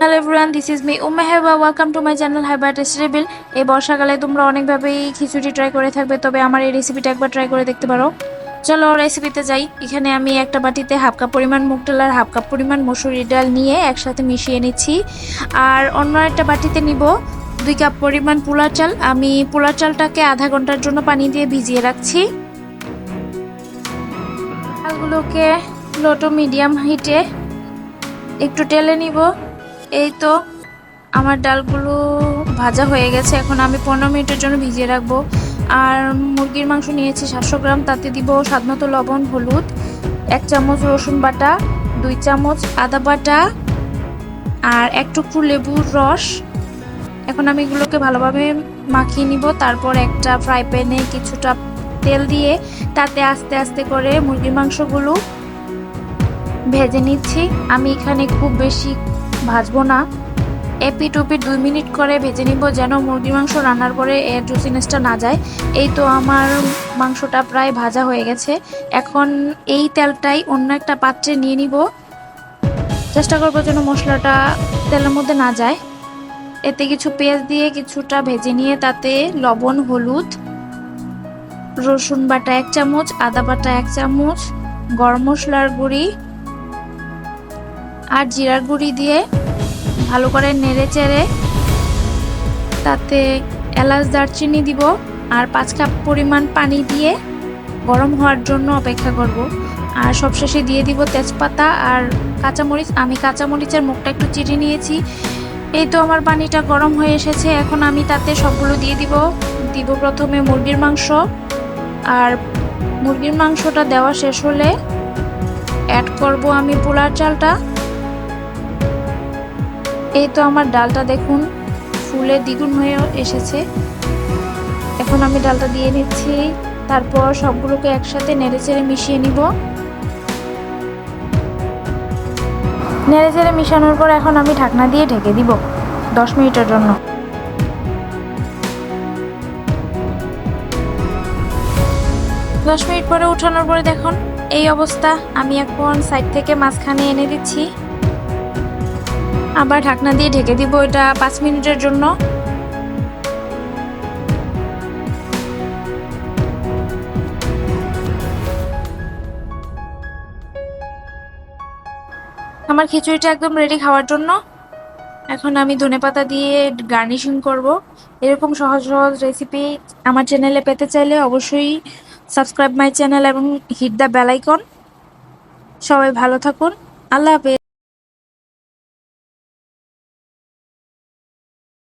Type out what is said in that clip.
Hello everyone this is me Umma Heba welcome to my channel হাইবার টেস্টেবল এই বর্ষাকালে তোমরা অনেকভাবেই খিচুড়ি ট্রাই করে থাকবে, তবে আমার এই রেসিপিটা একবার ট্রাই করে দেখতে পারো। চলো রেসিপিতে যাই। এখানে আমি একটা বাটিতে হাফ কাপ পরিমাণ মুগ ডাল আর হাফ কাপ পরিমাণ মসুরি ডাল নিয়ে একসাথে মিশিয়ে নিচ্ছি। আর অন্য একটা বাটিতে নিব দুই কাপ পরিমাণ পোলার চাল। আমি পোলার চালটাকে আধা ঘণ্টার জন্য পানি দিয়ে ভিজিয়ে রাখছি। চালগুলোকে লো টু মিডিয়াম হিটে একটু টেলে নিব। এই তো, আমার ডালগুলো ভাজা হয়ে গেছে। এখন আমি পনেরো মিনিটের জন্য ভিজিয়ে রাখব। আর মুরগির মাংস নিয়েছি সাতশো গ্রাম, তাতে দিব স্বাদমতো লবণ, হলুদ, এক চামচ রসুন বাটা, দুই চামচ আদা বাটা, আর এক টুকরো লেবুর রস। এখন আমি এগুলোকে ভালোভাবে মাখিয়ে নিব। তারপর একটা ফ্রাই প্যানে কিছুটা তেল দিয়ে তাতে আস্তে আস্তে করে মুরগির মাংসগুলো ভেজে নিচ্ছি। আমি এখানে খুব বেশি ভাজবো না। এপিট ওপিট দুই মিনিট করে ভেজে নিব যেন মুরগির মাংস রান্নার পরে এর জুসিনেসটা না যায়। এই তো আমার মাংসটা প্রায় ভাজা হয়ে গেছে। এখন এই তেলটাই অন্য একটা পাত্রে নিয়ে নিব। চেষ্টা করব যেন মশলাটা তেলের মধ্যে না যায়। এতে কিছু পেঁয়াজ দিয়ে কিছুটা ভেজে নিয়ে তাতে লবণ, হলুদ, রসুন বাটা এক চামচ, আদা বাটা এক চামচ, গরম মশলার গুঁড়ি আর জিরার গুঁড়ি দিয়ে ভালো করে নেড়ে চেড়ে তাতে এলাচ দারচিনি দিব আর পাঁচ কাপ পরিমাণ পানি দিয়ে গরম হওয়ার জন্য অপেক্ষা করব। আর সবশেষে দিয়ে দিব তেজপাতা আর কাঁচামরিচ। আমি কাঁচামরিচের মুখটা একটু চিড়ে নিয়েছি। এই তো আমার পানিটা গরম হয়ে এসেছে। এখন আমি তাতে সবগুলো দিয়ে দিব। দিব প্রথমে মুরগির মাংস। আর মুরগির মাংসটা দেওয়া শেষ হলে অ্যাড করব আমি পোলার চালটা। এই তো আমার ডালটা দেখুন, ফুলে দ্বিগুণ হয়ে এসেছে। এখন আমি ডালটা দিয়ে নিচ্ছি, তারপর সবগুলোকে একসাথে নেড়ে চেড়ে মিশিয়ে নিব। নেড়ে চেড়ে মিশানোর পর এখন আমি ঢাকনা দিয়ে ঢেকে দিব দশ মিনিটের জন্য। দশ মিনিট পরে উঠানোর পরে দেখুন, এই অবস্থা। আমি এখন সাইড থেকে মাঝখানে এনে দিচ্ছি। আবার ঢাকনা দিয়ে ঢেকে দিব এটা পাঁচ মিনিটের জন্য। আমার খিচুড়িটা একদম রেডি খাওয়ার জন্য। এখন আমি ধনেপাতা দিয়ে গার্নিশিং করব। এরকম সহজ সহজ রেসিপি আমার চ্যানেলে পেতে চাইলে অবশ্যই সাবস্ক্রাইব মাই চ্যানেল এবং হিট দ্য বেলাইকন সবাই ভালো থাকুন। আল্লাহ হাফেজ।